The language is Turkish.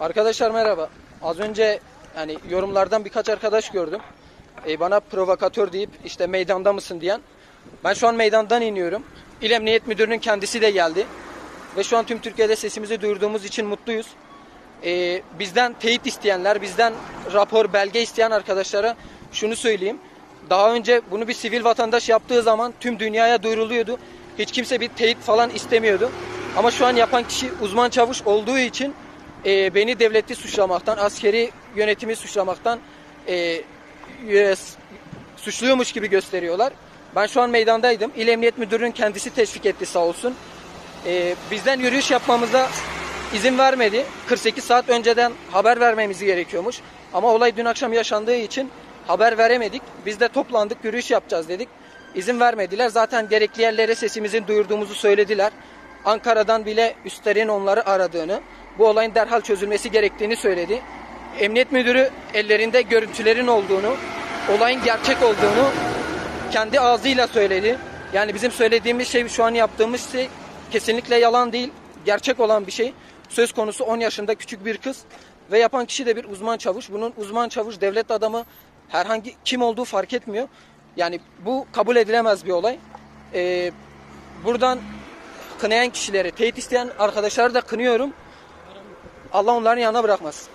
Arkadaşlar merhaba. Az önce yani yorumlardan birkaç arkadaş gördüm. Ee, bana provokatör deyip işte meydanda mısın diyen. Ben şu an meydandan iniyorum. İl Emniyet Müdürü'nün kendisi de geldi. Ve şu an tüm Türkiye'de sesimizi duyurduğumuz için mutluyuz. Ee, bizden teyit isteyenler, bizden rapor, belge isteyen arkadaşlara şunu söyleyeyim. Daha önce bunu bir sivil vatandaş yaptığı zaman tüm dünyaya duyuruluyordu. Hiç kimse bir teyit falan istemiyordu. Ama şu an yapan kişi uzman çavuş olduğu için e, beni devleti suçlamaktan, askeri yönetimi suçlamaktan e, e, suçluyormuş gibi gösteriyorlar. Ben şu an meydandaydım. İl Emniyet Müdürü'nün kendisi teşvik etti sağ olsun. E, bizden yürüyüş yapmamıza izin vermedi. 48 saat önceden haber vermemiz gerekiyormuş. Ama olay dün akşam yaşandığı için haber veremedik. Biz de toplandık, yürüyüş yapacağız dedik. İzin vermediler. Zaten gerekli yerlere sesimizin duyurduğumuzu söylediler. Ankara'dan bile üstlerin onları aradığını, bu olayın derhal çözülmesi gerektiğini söyledi. Emniyet müdürü ellerinde görüntülerin olduğunu, olayın gerçek olduğunu kendi ağzıyla söyledi. Yani bizim söylediğimiz şey, şu an yaptığımız şey kesinlikle yalan değil, gerçek olan bir şey. Söz konusu 10 yaşında küçük bir kız ve yapan kişi de bir uzman çavuş. Bunun uzman çavuş, devlet adamı herhangi kim olduğu fark etmiyor. Yani bu kabul edilemez bir olay. Ee, buradan kınayan kişileri, teyit isteyen arkadaşları da kınıyorum. Allah onların yanına bırakmasın.